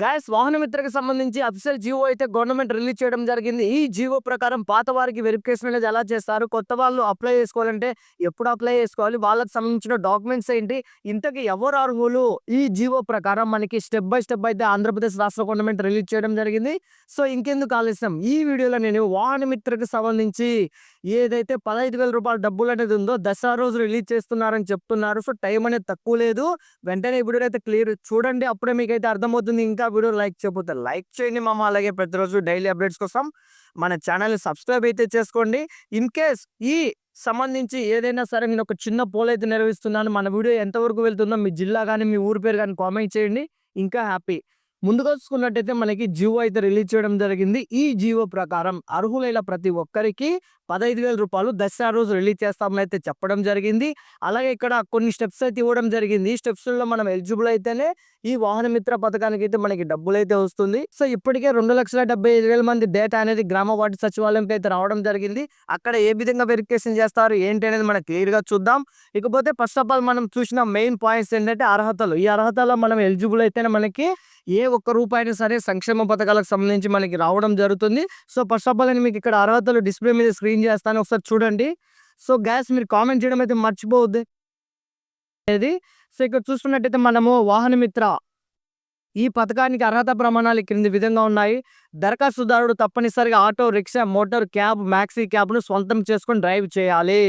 Gas వాహన మిత్రకి సంబంధించి అఫీషియల్ జీవో అయితే గవర్నమెంట్ రిలీజ్ చేయడం జరిగింది. ఈ జీవో ప్రకారం పాత వారికి వెరిఫికేషన్ అనేది ఎలా చేస్తారు? కొత్త వాళ్ళు అప్లై చేసుకోవాలంటే ఎప్పుడు అప్లై చేసుకోవాలి? వాళ్ళకి సంబంధించిన డాక్యుమెంట్స్ ఏంటి? ఇంతకీ ఎవరు అర్హులు? ఈ జీవో ప్రకారం మనకి స్టెప్ బై స్టెప్ అయితే ఆంధ్రప్రదేశ్ రాష్ట్ర గవర్నమెంట్ రిలీజ్ చేయడం జరిగింది. సో ఇంకెందుకు ఆలస్యం? ఈ వీడియోలో నేను వాహన మిత్రకి సంబంధించి ఏదైతే పదహైదు వేల రూపాయల డబ్బులు అనేది ఉందో దసరా రోజు రిలీజ్ చేస్తున్నారని చెప్తున్నారు. సో టైం అనేది తక్కువ లేదు. వెంటనే వీడియో అయితే క్లియర్ చూడండి. అప్పుడే మీకు అయితే అర్థమవుతుంది. ఇంకా వీడియో లైక్ చేయబోతే లైక్ చేయండి మామ. అలాగే ప్రతిరోజు డైలీ అప్డేట్స్ కోసం మన ఛానల్ని సబ్స్క్రైబ్ అయితే చేసుకోండి. ఇన్ కేస్ ఈ సంబంధించి ఏదైనా సరే నేను ఒక చిన్న పోల్ అయితే నిర్వహిస్తున్నాను. మన వీడియో ఎంతవరకు వెళ్తుందో మీ జిల్లా కానీ మీ ఊరి పేరు కానీ కామెంట్ చేయండి. ఇంకా హ్యాపీ. ముందుగా చూసుకున్నట్టయితే మనకి జియో అయితే రిలీజ్ చేయడం జరిగింది. ఈ జియో ప్రకారం అర్హులైన ప్రతి ఒక్కరికి పదహైదు వేల రూపాయలు దసరా రోజు రిలీజ్ చేస్తామని అయితే చెప్పడం జరిగింది. అలాగే ఇక్కడ కొన్ని స్టెప్స్ అయితే ఇవ్వడం జరిగింది. ఈ స్టెప్స్లో మనం ఎలిజిబుల్ అయితేనే ఈ వాహన మిత్ర పథకానికి అయితే మనకి డబ్బులు అయితే వస్తుంది. సో ఇప్పటికే రెండు లక్షల డెబ్బై ఐదు వేల మంది డేటా అనేది గ్రామ వార్డు సచివాలయంకి అయితే రావడం జరిగింది. అక్కడ ఏ విధంగా వెరిఫికేషన్ చేస్తారు? ఏంటి అనేది మనం క్లియర్గా చూద్దాం. ఇకపోతే ఫస్ట్ ఆఫ్ ఆల్ మనం చూసిన మెయిన్ పాయింట్స్ ఏంటంటే అర్హతలు. ఈ అర్హతలో మనం ఎలిజిబుల్ అయితేనే మనకి ఏ ఒక్క రూపాయినా సరే సంక్షేమ పథకాలకు సంబంధించి మనకి రావడం జరుగుతుంది. సో ఫస్ట్ ఆఫ్ ఆల్ నేను మీకు ఇక్కడ అర్హతలు డిస్ప్లే మీద స్క్రీన్ చేస్తాను. ఒకసారి చూడండి. సో గ్యాస్ మీరు కామెంట్ చేయడం అయితే మర్చిపోవద్దు. అనేది సో ఇక్కడ చూసుకున్నట్టయితే మనము వాహన మిత్ర ఈ పథకానికి అర్హత ప్రమాణాలు క్రింది విధంగా ఉన్నాయి. దరఖాస్తుదారుడు తప్పనిసరిగా auto rickshaw motor cab maxi క్యాబ్ను సొంతం చేసుకొని డ్రైవ్ చేయాలి.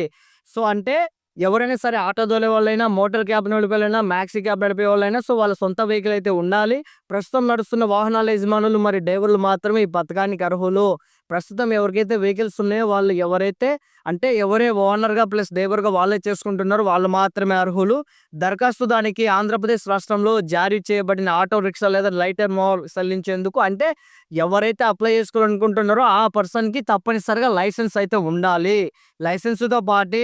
సో అంటే ఎవరైనా సరే ఆటో తోలే వాళ్ళైనా మోటార్ క్యాబ్ నడిపే వాళ్ళైనా మ్యాక్సీ క్యాబ్ నడిపే వాళ్ళైనా సో వాళ్ళ సొంత వెహికల్ అయితే ఉండాలి. ప్రస్తుతం నడుస్తున్న వాహనాల యజమానులు మరి డ్రైవర్లు మాత్రమే ఈ పథకానికి అర్హులు. ప్రస్తుతం ఎవరికైతే వెహికల్స్ ఉన్నాయో వాళ్ళు ఎవరైతే అంటే ఎవరే ఓనర్గా ప్లస్ డ్రైవర్గా వాళ్ళే చేసుకుంటున్నారో వాళ్ళు మాత్రమే అర్హులు. దరఖాస్తు దానికి ఆంధ్రప్రదేశ్ రాష్ట్రంలో జారీ చేయబడిన ఆటో రిక్షా లేదా లైటర్ మోర్ చెల్లించేందుకు అంటే ఎవరైతే అప్లై చేసుకోవాలనుకుంటున్నారో ఆ పర్సన్కి తప్పనిసరిగా లైసెన్స్ అయితే ఉండాలి. లైసెన్స్తో పాటు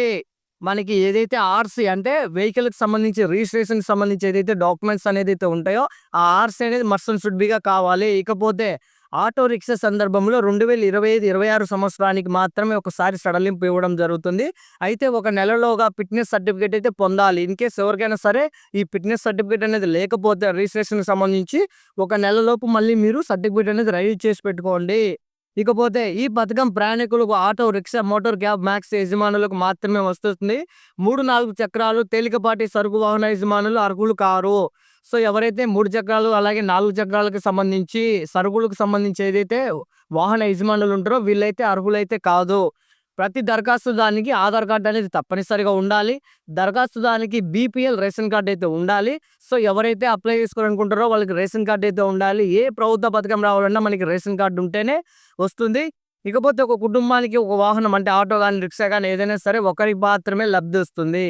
మనకి ఏదైతే ఆర్సీ అంటే వెహికల్కి సంబంధించి రిజిస్ట్రేషన్కి సంబంధించి ఏదైతే డాక్యుమెంట్స్ అనేది అయితే ఉంటాయో ఆ ఆర్సీ అనేది మర్సన్ షుడ్ బిగా కావాలి. ఇకపోతే ఆటో రిక్షా సందర్భంలో రెండు వేల ఇరవై ఐదు ఇరవై ఆరు సంవత్సరానికి మాత్రమే ఒకసారి సడలింపు ఇవ్వడం జరుగుతుంది. అయితే ఒక నెలలోగా ఫిట్నెస్ సర్టిఫికేట్ అయితే పొందాలి. ఇన్ కేస్ ఎవరికైనా సరే ఈ ఫిట్నెస్ సర్టిఫికేట్ అనేది లేకపోతే రిజిస్ట్రేషన్కి సంబంధించి ఒక నెలలోపు మళ్ళీ మీరు సర్టిఫికేట్ అనేది రెడీ చేసి పెట్టుకోండి. ఇకపోతే ఈ పథకం ప్రయాణికులకు auto rickshaw motor cab max యజమానులకు మాత్రమే వస్తుంది. మూడు నాలుగు చక్రాలు తేలికపాటి సరుకు వాహన యజమానులు అర్హులు కారు. సో ఎవరైతే మూడు చక్రాలు అలాగే నాలుగు చక్రాలకు సంబంధించి సరుకులకు సంబంధించి ఏదైతే వాహన యజమానులు ఉంటారో వీళ్ళైతే అర్హులైతే కాదు. ప్రతి దరఖాస్తుదానికి ఆధార్ కార్డు అనేది తప్పనిసరిగా ఉండాలి. దరఖాస్తుదానికి బీపీఎల్ రేషన్ కార్డు అయితే ఉండాలి. సో ఎవరైతే అప్లై చేసుకోవాలనుకుంటారో వాళ్ళకి రేషన్ కార్డు అయితే ఉండాలి. ఏ ప్రభుత్వ పథకం రావాలన్నా మనకి రేషన్ కార్డు ఉంటేనే వస్తుంది. ఇకపోతే ఒక కుటుంబానికి ఒక వాహనం అంటే ఆటో కానీ రిక్షా కానీ ఏదైనా సరే ఒకరికి మాత్రమే లబ్ధి వస్తుంది.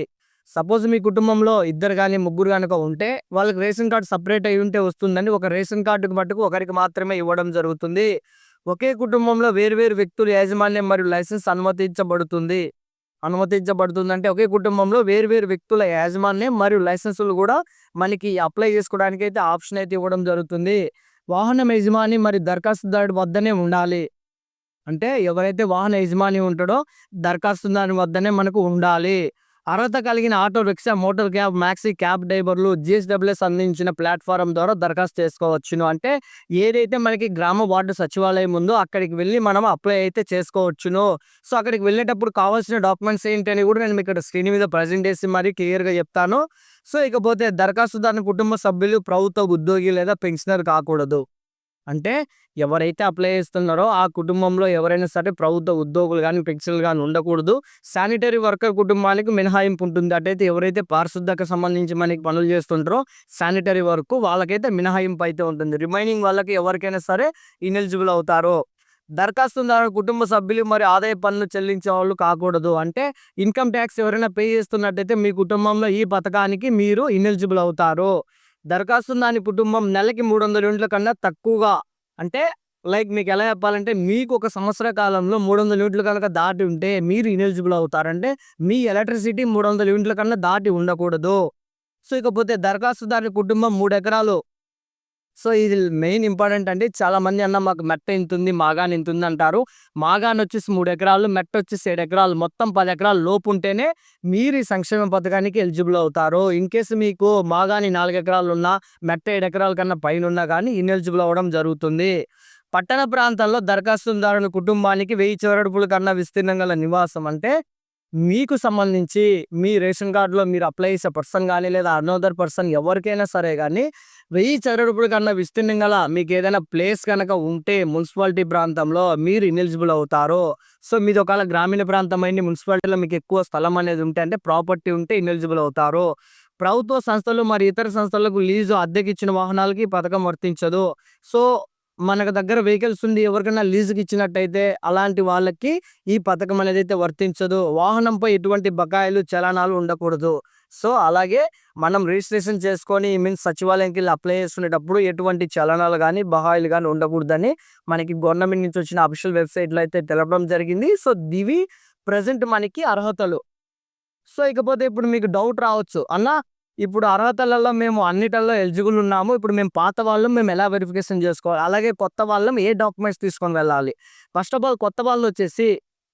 సపోజ్ మీ కుటుంబంలో ఇద్దరు కానీ ముగ్గురు కనుక ఉంటే వాళ్ళకి రేషన్ కార్డు సపరేట్ అయి ఉంటే వస్తుందని ఒక రేషన్ కార్డుకి మట్టుకు ఒకరికి మాత్రమే ఇవ్వడం జరుగుతుంది. ఒకే కుటుంబంలో వేర్వేరు వ్యక్తుల యాజమాన్యం మరియు లైసెన్స్ అనుమతించబడుతుంది. అనుమతించబడుతుంది అంటే ఒకే కుటుంబంలో వేర్వేరు వ్యక్తుల యాజమాన్యం మరియు లైసెన్సులు కూడా మనకి అప్లై చేసుకోవడానికి అయితే ఆప్షన్ అయితే ఇవ్వడం జరుగుతుంది. వాహనం యజమాని మరియు దరఖాస్తుదారుడి వద్దనే ఉండాలి. అంటే ఎవరైతే వాహన యజమాని ఉంటాడో దరఖాస్తుదారుని వద్దనే మనకు ఉండాలి. అర్హత కలిగిన auto rickshaw motor cab maxi cab డ్రైవర్లు జిఎస్డబ్ల్యూఎస్ అందించిన ప్లాట్ఫారం ద్వారా దరఖాస్తు చేసుకోవచ్చును. అంటే ఏదైతే మనకి గ్రామ వార్డు సచివాలయం ఉందో అక్కడికి వెళ్ళి మనం అప్లై అయితే చేసుకోవచ్చును. సో అక్కడికి వెళ్ళేటప్పుడు కావాల్సిన డాక్యుమెంట్స్ ఏంటి అని కూడా నేను మీకు ఇక్కడ స్క్రీన్ మీద ప్రజెంట్ చేసి మరీ క్లియర్గా చెప్తాను. సో ఇకపోతే దరఖాస్తుదారుని కుటుంబ సభ్యులు ప్రభుత్వ ఉద్యోగి లేదా పెన్షనర్ కాకూడదు. అంటే ఎవరైతే అప్లై చేస్తున్నారో ఆ కుటుంబంలో ఎవరైనా సరే ప్రభుత్వ ఉద్యోగులు కానీ పెన్షన్లు కానీ ఉండకూడదు. శానిటరీ వర్కర్ కుటుంబానికి మినహాయింపు ఉంటుంది. అటైతే ఎవరైతే పారిశుద్ధకు సంబంధించి మనకి పనులు చేస్తుంటారో శానిటరీ వర్క్ వాళ్ళకైతే మినహాయింపు అయితే ఉంటుంది. రిమైనింగ్ వాళ్ళకి ఎవరికైనా సరే ఇనెలిజిబుల్ అవుతారు. దరఖాస్తుదారు కుటుంబ సభ్యులు మరి ఆదాయ పన్ను చెల్లించే వాళ్ళు కాకూడదు. అంటే ఇన్కమ్ ట్యాక్స్ ఎవరైనా పే చేస్తున్నట్టయితే మీ కుటుంబంలో ఈ పథకానికి మీరు ఇనెలిజిబుల్ అవుతారు. దరఖాస్తు దాని కుటుంబం నెలకి మూడు వందల యూనిట్ల కన్నా తక్కువగా. అంటే లైక్ మీకు ఎలా చెప్పాలంటే మీకు ఒక సంవత్సర కాలంలో మూడు వందల యూనిట్లు కనుక దాటి ఉంటే మీరు ఇనెలిజిబుల్ అవుతారంటే మీ ఎలక్ట్రిసిటీ మూడు వందల యూనిట్ల కన్నా దాటి ఉండకూడదు. సో ఇకపోతే దరఖాస్తుదారి కుటుంబం మూడు ఎకరాలు సో ఇది మెయిన్ ఇంపార్టెంట్ అండి. చాలా మంది అన్న మాకు మెట్ట ఇంతుంది మాగాన్ ఇంతుంది అంటారు. మాగాన్ వచ్చేసి మూడు ఎకరాలు మెట్ట వచ్చేసి ఏడు ఎకరాలు మొత్తం పది ఎకరాలు లోపు ఉంటేనే మీరు ఈ సంక్షేమ పథకానికి ఎలిజిబుల్ అవుతారు. ఇన్ కేసు మీకు మాగాని నాలుగు ఎకరాలు ఉన్నా మెట్ట ఏడు ఎకరాల కన్నా పైన ఉన్నా కానీ ఇన్ఎలిజిబుల్ అవ్వడం జరుగుతుంది. పట్టణ ప్రాంతాల్లో దరఖాస్తుదారుని కుటుంబానికి వెయ్యి చదరడుపుల కన్నా విస్తీర్ణం గల నివాసం అంటే మీకు సంబంధించి మీ రేషన్ కార్డులో మీరు అప్లై చేసే పర్సన్ కానీ లేదా అనదర్ పర్సన్ ఎవరికైనా సరే కానీ వెయ్యి చదరపుడు కన్నా విస్తీర్ణం గల మీకు ఏదైనా ప్లేస్ కనుక ఉంటే మున్సిపాలిటీ ప్రాంతంలో మీరు ఇనెలిజిబుల్ అవుతారు. సో మీది ఒకవేళ గ్రామీణ ప్రాంతం అయింది మున్సిపాలిటీలో మీకు ఎక్కువ స్థలం అనేది ఉంటే అంటే ప్రాపర్టీ ఉంటే ఇనెలిజిబుల్ అవుతారు. ప్రభుత్వ సంస్థలు మరి ఇతర సంస్థలకు లీజు అద్దెకి ఇచ్చిన వాహనాలకి ఈ పథకం వర్తించదు. సో మనకు దగ్గర వెహికల్స్ ఉంది ఎవరికైనా లీజుకి ఇచ్చినట్టయితే అలాంటి వాళ్ళకి ఈ పథకం అనేది అయితే వర్తించదు. వాహనంపై ఎటువంటి బకాయిలు చలనాలు ఉండకూడదు. సో అలాగే మనం రిజిస్ట్రేషన్ చేసుకొని మీన్స్ సచివాలయంకి వెళ్ళి అప్లై చేసుకునేటప్పుడు ఎటువంటి చలనాలు కానీ బహాయిలు కానీ ఉండకూడదని మనకి గవర్నమెంట్ నుంచి వచ్చిన అఫీషియల్ వెబ్సైట్లో అయితే తెలపడం జరిగింది. సో దివి ప్రజెంట్ మనకి అర్హతలు. సో ఇకపోతే ఇప్పుడు మీకు డౌట్ రావచ్చు. అన్న ఇప్పుడు అర్హతలలో మేము అన్నిటల్లో ఎలిజిబుల్ ఉన్నాము. ఇప్పుడు మేము పాత వాళ్ళం మేము ఎలా వెరిఫికేషన్ చేసుకోవాలి? అలాగే కొత్త వాళ్ళం ఏ డాక్యుమెంట్స్ తీసుకొని వెళ్ళాలి? ఫస్ట్ ఆఫ్ ఆల్ కొత్త వాళ్ళు వచ్చేసి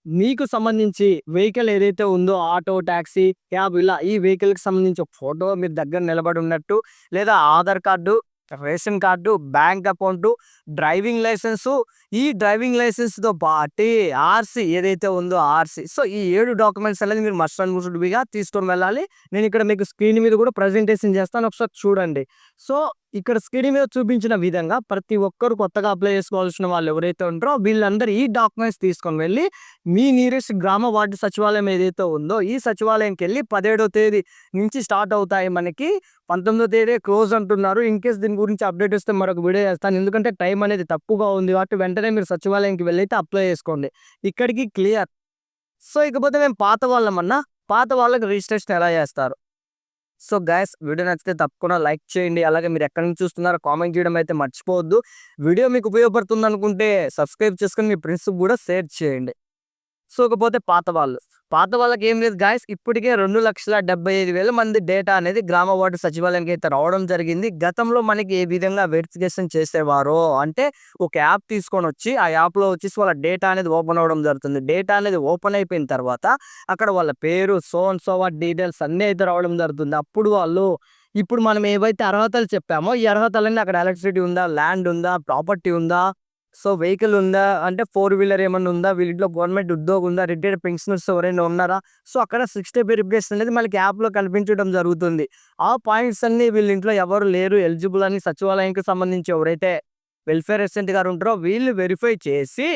మీకు సంబంధించి వెహికల్ ఏదైతే ఉందో ఆటో ట్యాక్సీ క్యాబ్ ఇలా ఈ వెహికల్కి సంబంధించి ఒక ఫోటో మీరు దగ్గర నిలబడి ఉన్నట్టు లేదా Aadhaar card ration card bank account driving licence. ఈ డ్రైవింగ్ లైసెన్స్తో పాటు ఆర్సీ ఏదైతే ఉందో ఆర్సీ. సో ఈ ఏడు డాక్యుమెంట్స్ అనేది మీరు మస్ట్ అండ్ ముస్ట్ తీసుకొని వెళ్ళాలి. నేను ఇక్కడ మీకు స్క్రీన్ మీద కూడా ప్రజెంటేషన్ చేస్తాను. ఒకసారి చూడండి. సో ఇక్కడ స్క్రీన్ మీద చూపించిన విధంగా ప్రతి ఒక్కరు కొత్తగా అప్లై చేసుకోవాల్సిన వాళ్ళు ఎవరైతే ఉంటారో వీళ్ళందరూ ఈ డాక్యుమెంట్స్ తీసుకొని వెళ్ళి మీ నియరెస్ట్ గ్రామ వార్డు సచివాలయం ఏదైతే ఉందో ఈ సచివాలయంకి వెళ్ళి పదిహేడో తేదీ నుంచి స్టార్ట్ అవుతాయి మనకి. పంతొమ్మిదో తేదీ క్లోజ్ అంటున్నారు. ఇన్ కేస్ దీని గురించి అప్డేట్ వస్తే మరొక వీడియో చేస్తాను. ఎందుకంటే టైం అనేది తక్కువగా ఉంది కాబట్టి వెంటనే మీరు సచివాలయంకి వెళ్ళైతే అప్లై చేసుకోండి. ఇక్కడికి క్లియర్ సో ఇకపోతే మేము పాత వాళ్ళమన్నా పాత వాళ్ళకి రిజిస్ట్రేషన్ ఎలా చేస్తారు? సో గైస్ వీడియో నచ్చితే తప్పకుండా లైక్ చేయండి. అలాగే మీరు ఎక్కడి నుంచి చూస్తున్నారో కామెంట్ చేయడం అయితే మర్చిపోవద్దు. వీడియో మీకు ఉపయోగపడుతుంది అనుకుంటే సబ్స్క్రైబ్ చేసుకొని మీ ఫ్రెండ్స్కి కూడా షేర్ చేయండి. సో ఇకపోతే పాత వాళ్ళు. పాత వాళ్ళకి ఏం లేదు గాయస్ ఇప్పటికే రెండు లక్షల డెబ్బై ఐదు వేల మంది డేటా అనేది గ్రామ వార్డు సచివాలయానికి అయితే రావడం జరిగింది. గతంలో మనకి ఏ విధంగా వెరిఫికేషన్ చేసేవారో అంటే ఒక యాప్ తీసుకొని వచ్చి ఆ యాప్లో వచ్చేసి వాళ్ళ డేటా అనేది ఓపెన్ అవ్వడం జరుగుతుంది. డేటా అనేది ఓపెన్ అయిపోయిన తర్వాత అక్కడ వాళ్ళ పేరు సోన్ సోవా డీటెయిల్స్ అన్నీ అయితే రావడం జరుగుతుంది. అప్పుడు వాళ్ళు ఇప్పుడు మనం ఏవైతే అర్హతలు చెప్పామో ఈ అర్హతలన్నీ అక్కడ ఎలక్ట్రిసిటీ ఉందా ల్యాండ్ ఉందా ప్రాపర్టీ ఉందా సో వెహికల్ ఉందా? అంటే ఫోర్ వీలర్ ఏమన్నా ఉందా? వీటిలో గవర్నమెంట్ ఉద్యోగం ఉందా? రిటైర్డ్ పెన్షనర్స్ ఎవరైనా ఉన్నారా? సో అక్కడ సిక్స్ డే వెరిఫికేషన్ అనేది మనకి యాప్లో కనిపించడం జరుగుతుంది. ఆ పాయింట్స్ అన్ని వీళ్ళ ఇంట్లో ఎవరు లేరు. ఎలిజిబుల్ అని సచివాలయానికి సంబంధించి ఎవరైతే వెల్ఫేర్ ఎసెంట్ గారు ఉంటారో వీళ్ళు వెరిఫై చేసి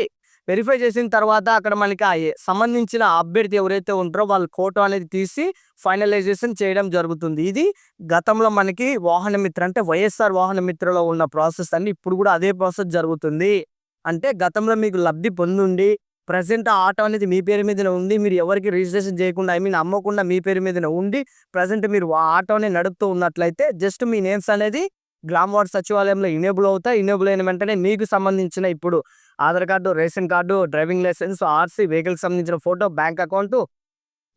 వెరిఫై చేసిన తర్వాత అక్కడ మనకి ఆ సంబంధించిన అభ్యర్థి ఎవరైతే ఉంటారో వాళ్ళ ఫోటో అనేది తీసి ఫైనలైజేషన్ చేయడం జరుగుతుంది. ఇది గతంలో మనకి వాహన మిత్ర అంటే వైఎస్ఆర్ వాహన మిత్రలో ఉన్న ప్రాసెస్ అన్ని ఇప్పుడు కూడా అదే ప్రాసెస్ జరుగుతుంది. అంటే గతంలో మీకు లబ్ధి పొందుండి ప్రజెంట్ ఆ ఆటో అనేది మీ పేరు మీదనే ఉంది మీరు ఎవరికి రిజిస్ట్రేషన్ చేయకుండా ఐ మీన్ అమ్మకుండా మీ పేరు మీదనే ఉండి ప్రజెంట్ మీరు ఆ ఆటోని నడుపుతూ ఉన్నట్లయితే జస్ట్ మీ నేమ్స్ అనేది గ్రామ వార్డ్ సచివాలయంలో ఇనేబుల్ అవుతాయి. ఇనేబుల్ అయిన వెంటనే మీకు సంబంధించిన ఇప్పుడు Aadhaar card ration card driving licence RC వెహికల్కి సంబంధించిన ఫోటో బ్యాంక్ అకౌంట్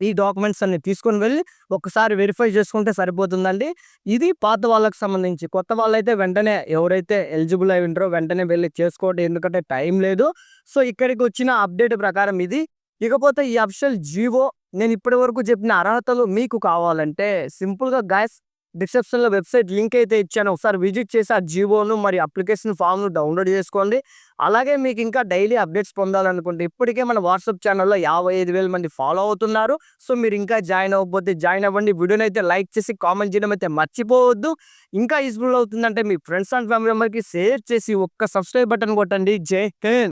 ఈ డాక్యుమెంట్స్ అన్ని తీసుకొని వెళ్ళి ఒకసారి వెరిఫై చేసుకుంటే సరిపోతుందండి. ఇది పాత వాళ్ళకి సంబంధించి కొత్త వాళ్ళైతే వెంటనే ఎవరైతే ఎలిజిబుల్ అయి ఉంటారో వెంటనే వెళ్ళి చేసుకోవడం ఎందుకంటే టైం లేదు. సో ఇక్కడికి వచ్చిన అప్డేట్ ప్రకారం ఇది. ఇకపోతే ఈ అఫిషియల్ జీవో నేను ఇప్పటి వరకు చెప్పిన అర్హతలు మీకు కావాలంటే సింపుల్గా గ్యాస్ డిస్క్రిప్షన్లో వెబ్సైట్ లింక్ అయితే ఇచ్చాను. ఒకసారి విజిట్ చేసి ఆ జీవోను మరి అప్లికేషన్ ఫామ్ను డౌన్లోడ్ చేసుకోండి. అలాగే మీకు ఇంకా డైలీ అప్డేట్స్ పొందాలనుకుంటే ఇప్పటికే మన వాట్సాప్ ఛానల్లో యాభై ఐదు వేల మంది ఫాలో అవుతున్నారు. సో మీరు ఇంకా జాయిన్ అవ్వకపోతే జాయిన్ అవ్వండి. వీడియోని అయితే లైక్ చేసి కామెంట్ చేయడం అయితే మర్చిపోవద్దు. ఇంకా యూస్ఫుల్ అవుతుందంటే మీ ఫ్రెండ్స్ అండ్ ఫ్యామిలీ మెంబర్కి షేర్ చేసి ఒక్క సబ్స్క్రైబ్ బటన్ కొట్టండి. జై హింద్!